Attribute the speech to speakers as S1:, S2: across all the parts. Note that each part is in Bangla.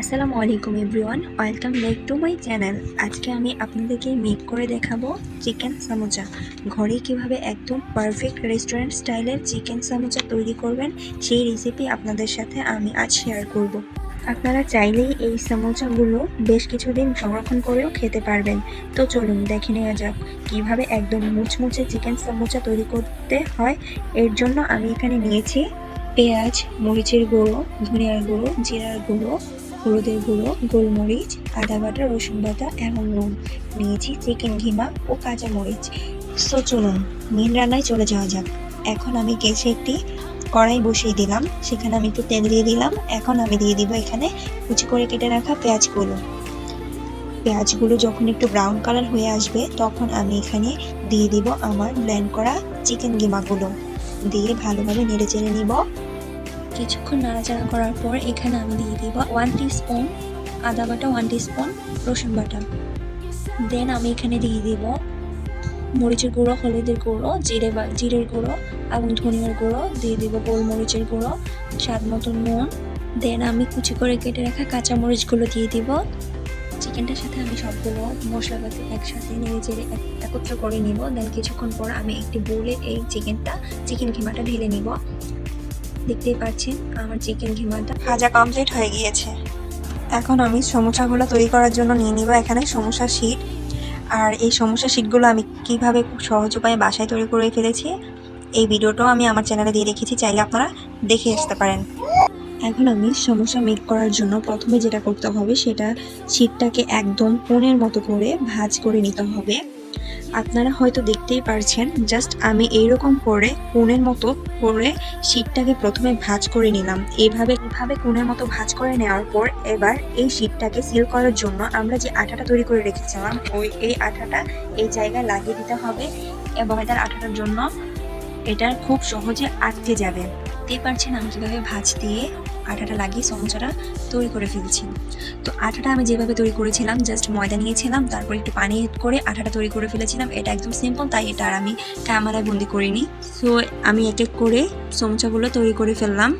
S1: আসসালামু আলাইকুম everyone, welcome back to my channel. আজকে আমি আপনাদেরকে মেক করে দেখাবো চিকেন সামোচা। ঘরে কীভাবে একদম পারফেক্ট রেস্টুরেন্ট স্টাইলের চিকেন সামোচা তৈরি করবেন, সেই রেসিপি আপনাদের সাথে আমি আজ শেয়ার করব। আপনারা চাইলেই এই সামোচাগুলো বেশ কিছুদিন সংরক্ষণ করেও খেতে পারবেন। তো চলুন দেখে নেওয়া যাক কীভাবে একদম মুচমুচে চিকেন সামোচা তৈরি করতে হয়। এর জন্য আমি এখানে নিয়েছি পেঁয়াজ, মরিচের গুঁড়ো, ধনিয়ার গুঁড়ো, জিরার গুঁড়ো হলুদের গুঁড়ো, গোলমরিচ, আদা বাটা, রসুন বাটা এবং নুন। নিয়েছি চিকেন ঘিমা ও কাঁচা মরিচ। সো চলুন মেন রান্নায় চলে যাওয়া যাক। এখন আমি গ্যাসে একটি কড়াই বসিয়ে দিলাম। সেখানে আমি একটু তেল দিয়ে দিলাম। এখন আমি দিয়ে দিব এখানে কুচি করে কেটে রাখা পেঁয়াজগুলো। পেঁয়াজগুলো যখন একটু ব্রাউন কালার হয়ে আসবে, তখন আমি এখানে দিয়ে দিব আমার ব্লেন্ড করা চিকেন গিমাগুলো দিয়ে ভালোভাবে নেড়ে চেড়ে নিব। কিছুক্ষণ নাড়াচাড়া করার পর এখানে আমি দিয়ে দিব ওয়ান স্পুন আদা বাটা ওয়ান স্পুন রসুন বাটা। দেন আমি এখানে দিয়ে দিব মরিচের গুঁড়ো, হলুদের গুঁড়ো, জিরে বা জিরের গুঁড়ো এবং ধনিয়ার গুঁড়ো। দিয়ে দিব গোলমরিচের গুঁড়ো, স্বাদ মতো নুন। দেন আমি কুচি করে কেটে রাখা কাঁচা মরিচগুলো দিয়ে দিব। চিকেনটার সাথে আমি সবগুলো মশলাপাতি একসাথে নেড়ে চেড়ে একত্র করে নিব। দেন কিছুক্ষণ পর আমি একটি বোলে এই চিকেনটা চিকেন কিমাটা ঢেলে নিব। দেখতেই পাচ্ছেন আমার চিকেন ঘিমাটা। ভাজা কমপ্লিট হয়ে গিয়েছে। এখন আমি সমোসাগুলো তৈরি করার জন্য নিয়ে নিব এখানে সমোসা শিট আর এই সমোসা শিটগুলো আমি কীভাবে খুব সহজ উপায়ে বাসায় তৈরি করে ফেলেছি, এই ভিডিওটাও আমি আমার চ্যানেলে দিয়ে রেখেছি, চাইলে আপনারা দেখে আসতে পারেন। এখন আমি সমোসা মেক করার জন্য প্রথমে যেটা করতে হবে, সেটা শিটটাকে একদম কোণের মতো করে ভাজ করে নিতে হবে। আপনারা হয়তো দেখতেই পারছেন জাস্ট আমি এইরকম করে কোণের মতো করে শীটটাকে প্রথমে ভাঁজ করে নিলাম। এইভাবে এভাবে কোণের মতো ভাঁজ করে নেওয়ার পর এবার এই শীটটাকে সিল করার জন্য আমরা যে আঠাটা তৈরি করে রেখেছিলাম, ওই, এই আঠাটা এই জায়গায় লাগিয়ে দিতে হবে এবং এটার আঠাটার জন্য এটার খুব সহজে আটকে যাবে। দেখতেই পারছেন আমি কীভাবে ভাজ দিয়ে আটাটা লাগিয়ে সমোসাটা তৈরি করে ফেলছি। তো আটাটা আমি যেভাবে তৈরি করেছিলাম জাস্ট ময়দা নিয়েছিলাম, তারপর একটু পানি করে আটাটা তৈরি করে ফেলেছিলাম। এটা একদম সিম্পল তাই এটা আর আমি ক্যামেরায় বন্দি করিনি। সো আমি এক এক করে সমোসাগুলো তৈরি করে ফেললাম।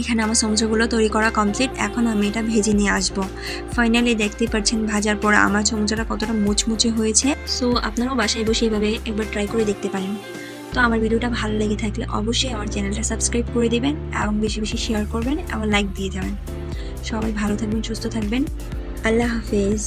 S1: এখানে আমার সমোসাগুলো তৈরি করা কমপ্লিট এখন আমি এটা ভেজে নিয়ে আসব। ফাইনালি দেখতেই পাচ্ছেন ভাজার পর আমার সমোসাটা কতটা মুচমুচে হয়েছে। সো আপনারাও বাসায় বসে এভাবে একবার ট্রাই করে দেখতে পারেন। তো আমার ভিডিওটা ভালো লেগে থাকলে অবশ্যই আমার চ্যানেলটা সাবস্ক্রাইব করে দিবেন এবং বেশি বেশি শেয়ার করবেন এবং লাইক দিয়ে যাবেন। সবাই ভালো থাকবেন, সুস্থ থাকবেন। আল্লাহ হাফেজ।